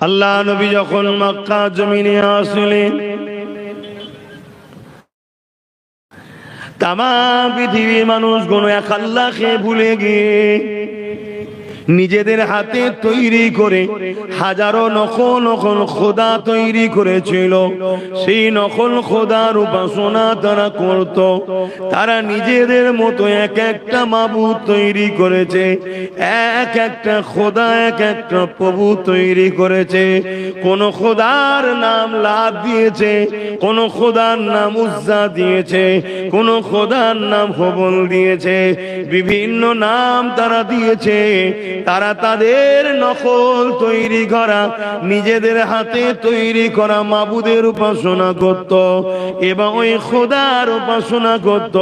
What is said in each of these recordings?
আল্লাহ নবী যখন মক্কা জমিনে আসলেন তামা পৃথিবীর মানুষ কোন এক আল্লাহকে ভুলে গিয়ে নিজেদের হাতে তৈরি করে হাজারো নকল নকল খোদা তৈরি করেছিল। সেই নকল খোদার উপাসনা তারা করত। তারা নিজেদের মতো এক একটা মাবুদ তৈরি করেছে। এক একটা খোদা, এক একটা প্রভু তৈরি করেছে। কোন খোদার নাম লাভ দিয়েছে, কোন খোদার নাম উজ্জা দিয়েছে, কোন খোদার নাম হবল দিয়েছে। বিভিন্ন নাম তারা দিয়েছে। তারা তাদের নকল তৈরি করা, নিজেদের হাতে তৈরি করা মাবুদের উপাসনা করত এবং ওই খোদার উপাসনা করত।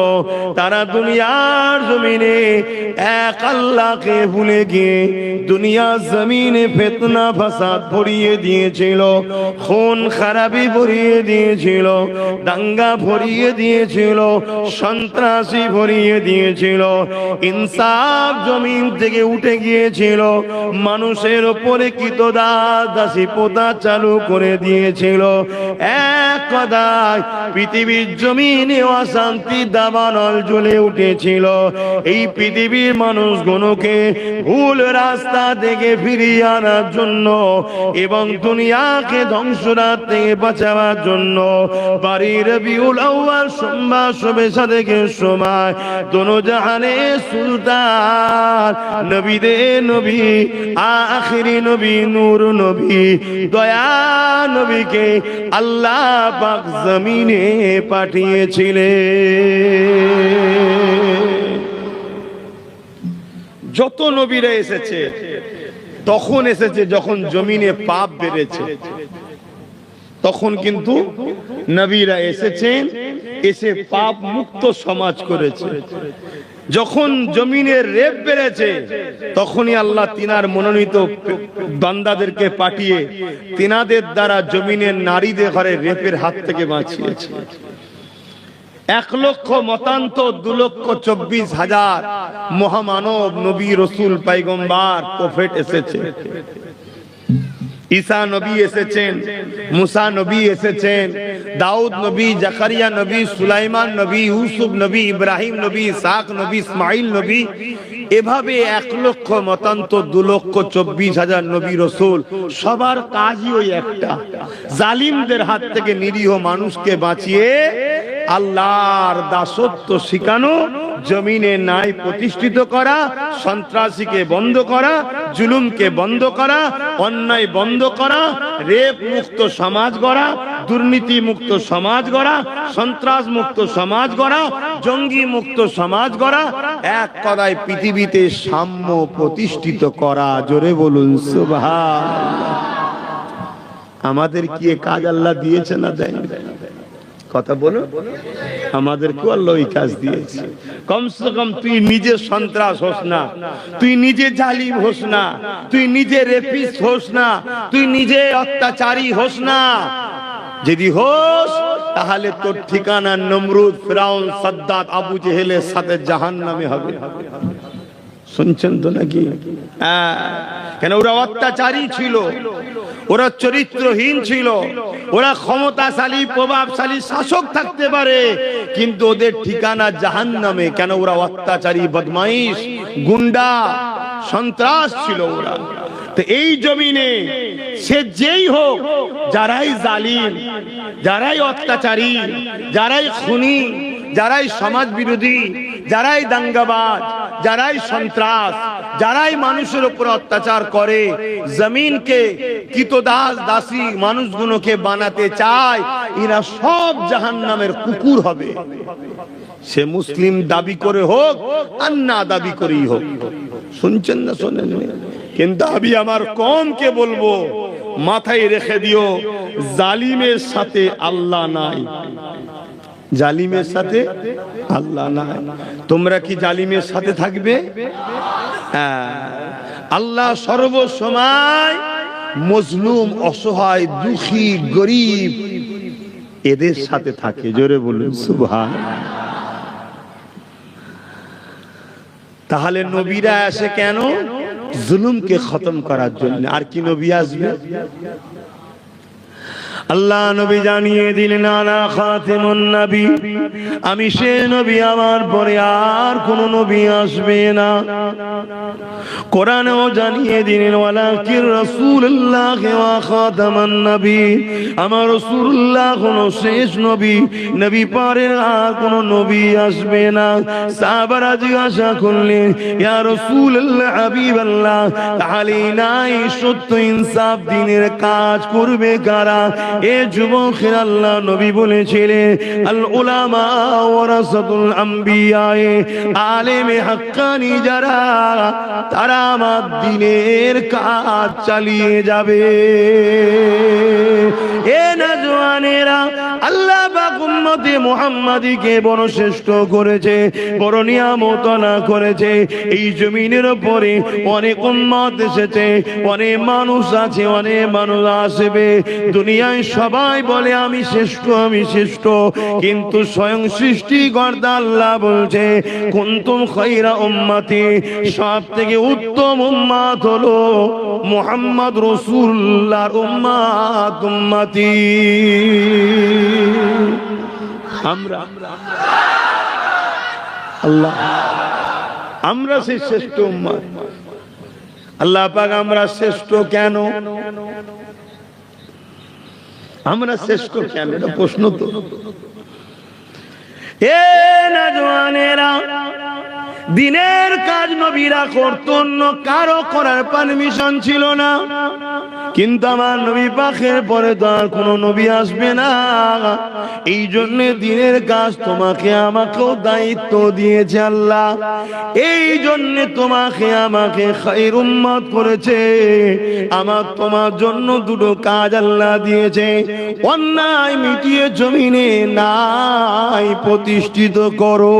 তারা দুনিয়ার জমিনে এক আল্লাহকে ভুলে গিয়ে দুনিয়ার জমিনে ফেতনা, ফাসাদ ভরিয়ে দিয়েছিল, খুন, খারাপি ভরিয়ে দিয়েছিল, দাঙ্গা ভরিয়ে দিয়েছিল, সন্ত্রাসী ভরিয়ে দিয়েছিল। ইনসাফ জমিন থেকে উঠে গিয়েছিল মানুষের ওপরে কৃত দাসী পোতা চালু করে দিয়েছিল। এক কথায় পৃথিবীর জমিনে অশান্তি দাবানল জ্বলে উঠেছিল। এই পৃথিবীর মানুষগুলোকে ভুল রাস্তা থেকে ফিরিয়ে আনার জন্য এবং দুনিয়াকে ধ্বংসরাত থেকে বাঁচাবার জন্য বাড়ির বিউল আউয়াল সোমবার শুভেচ্ছা থেকে সময়, দোনো জাহানে সুলতান নবীদে নবী, আখিরি নবী, নূর নবী, দয়া নবীকে আল্লাহ পাক জমিনে পাঠিয়েছিলে যত নবীরা এসেছে, তখন এসেছে যখন জমিনে পাপ বেড়েছে। তখন কিন্তু নবীরা এসেছেন, এসে পাপ মুক্ত সমাজ করেছে। যখন জমিনের রেপ বেড়েছে, তখনই আল্লাহ তিনার মনোনীত বান্দাদেরকে পাঠিয়ে তিনাদের দ্বারা জমিনের নারীদের ঘরে রেপের হাত থেকে বাঁচিয়েছে। এক লক্ষ মতান্ত দু লক্ষ চব্বিশ হাজার মহামানব নবী রসুল, পাইগম্বার, প্রফেট এসেছে। ঈসা নবী এসেছেন, মুসা নবী এসেছেন, দাউদ নবী, জাকারিয়া নবী, সুলাইমান নবী, ইউসুফ নবী, ইব্রাহিম নবী ইসাক নবী ইসমাইল নবী, এভাবে এক লক্ষ মতান্ত দু লক্ষ, চব্বিশ হাজার নবী রসুল, সবার কাজই ওই একটা। জালিমদের হাত থেকে নিরীহ মানুষকে বাঁচিয়ে আল্লাহর দাসত্ব শিখানো, জমিনে নাই প্রতিষ্ঠিত করা, সন্ত্রাসীকে বন্ধ করা, জুলুমকে বন্ধ করা, অন্যায় বন্ধ করা, রেপ মুক্ত সমাজ গড়া, দুর্নীতি মুক্ত সমাজ গড়া, সন্ত্রাস মুক্ত সমাজ গড়া, জঙ্গি মুক্ত সমাজ গড়া, এক কথায় পৃথিবীতে সাম্য প্রতিষ্ঠিত করা, জোরে বলুন, সুবহান আমাদের কি কাজ আল্লাহ দিয়েছে না দেয় কথা বলো। আমাদেরকে আল্লাহ ওই কাজ দিয়েছে। কমসে কম তুই নিজে সন্ত্রাস হোস না, তুই নিজে জালিম হোস না, তুই নিজে রেপিস হোস না, তুই নিজে অত্যাচারী হোস না। যদি হোস, তাহলে তোর ঠিকানা নমরুদ ফিরাউন সাদ্দাত আবু জেহেলের সাথে জাহান নামে হবে। শুনছেন তো নাকি? হ্যাঁ কেন ওরা অত্যাচারী ছিল। ওরা চরিত্রহীন ছিল। ওরা ক্ষমতাশালী, প্রভাবশালী শাসক থাকতে পারে, কিন্তু ওদের ঠিকানা জাহান নামে কেন ওরা অত্যাচারী, বদমাইশ, গুন্ডা, সন্ত্রাস ছিল ওরা। তো এই জমিনে সে যেই হোক, যারাই জালিম, যারাই অত্যাচারী, যারাই খুনি, যারাই সমাজ বিরোধী যারাই দাঙ্গাবাজ, যারাই সন্ত্রাস যারাই মানুষের উপর অত্যাচার করে, জমিনকে কিতদাস, দাসী মানুষগুলোকে বানাতে চায়, এরা সব জাহান নামের কুকুর হবে। সে মুসলিম দাবি করে হোক, আর না দাবি করেই হোক। শুনছেন না শোনেন? কিন্তু আমি আমার কমকে বলব, মাথায় রেখে দিও, জালিমের সাথে আল্লাহ নাই। জালিমের সাথে? আল্লাহ না। তোমরা কি জালিমের সাথে থাকবে? হ্যাঁ। আল্লাহ সর্বসময় মজলুম অসহায় দুঃখী গরিব এদের সাথে থাকে। জোরে বলুন সুভান তাহলে নবীরা আসে কেন? জুলুমকে খতম করার জন্য। আর কি নবী আসবে? আল্লাহ নবী জানিয়ে দিলেন আনা খাতেমুন নবী। আমি সে নবী, আমার পরে আর কোন নবী আসবে না। কোরআনেও জানিয়ে দিলেন ওয়ালাকির রাসূলুল্লাহ ওয়া খাতামান নবী। আমার রাসূলুল্লাহ কোন শেষ নবী নবী পরে আর কোন নবী আসবে না। সাহাবারা জিজ্ঞাসা করলেন, ইয়া রাসূলুল্লাহ, হাবিবাল্লাহ, তাহলে নাই সত্য ইনসাফ দিনের কাজ করবে কারা? এ যুবকের আল্লাহ নবী বলেছিলেন, আল উলামা ওয়ারাসাতুল আমবিয়ায়ে, আলেমে হাক্কানি যারা, তারা আমার দিনের কাজ চালিয়ে যাবে। এ নজওয়ানেরা উম্মতে মুহাম্মাদিকে বড় শ্রেষ্ঠ করেছে, বড় নিয়ামতনা করেছে। এই জমিনের উপরে অনেক উম্মত এসেছে, অনেক মানুষ আছে, অনেক মানুষ আসবে। দুনিয়ায় সবাই বলে, আমি শ্রেষ্ঠ আমি শ্রেষ্ঠ। কিন্তু স্বয়ং সৃষ্টিকর্তা আল্লাহ বলছে, কুন্তুম খৈরা উম্মাতি। সব থেকে উত্তম উম্মাত হলো মোহাম্মদ রসুল্লাহর উম্মাত, উম্মাতি। আমরা, আল্লাহ, আমরা সেই শ্রেষ্ঠ উম্মাত আল্লাহ পাক আমরা শ্রেষ্ঠ কেন? আমরা শ্রেষ্ঠ কেন? এটা প্রশ্ন তো। এ না নজওয়ানেরা দিনের কাজ নবীরা করত অন্য কারও করার পারমিশন ছিল না। কিন্তু আমার নবী পাখের পরে তো আর কোনো নবী আসবে না। এই জন্য দিনের কাজ তোমাকে আমাকেও দায়িত্ব দিয়েছে আল্লাহ। এই জন্য তোমাকে আমাকে খাইর উম্মত করেছে। আমার তোমার জন্য দুটো কাজ আল্লাহ দিয়েছে। অন্যায় মিটিয়ে জমিনে নাই প্রতিষ্ঠিত করো।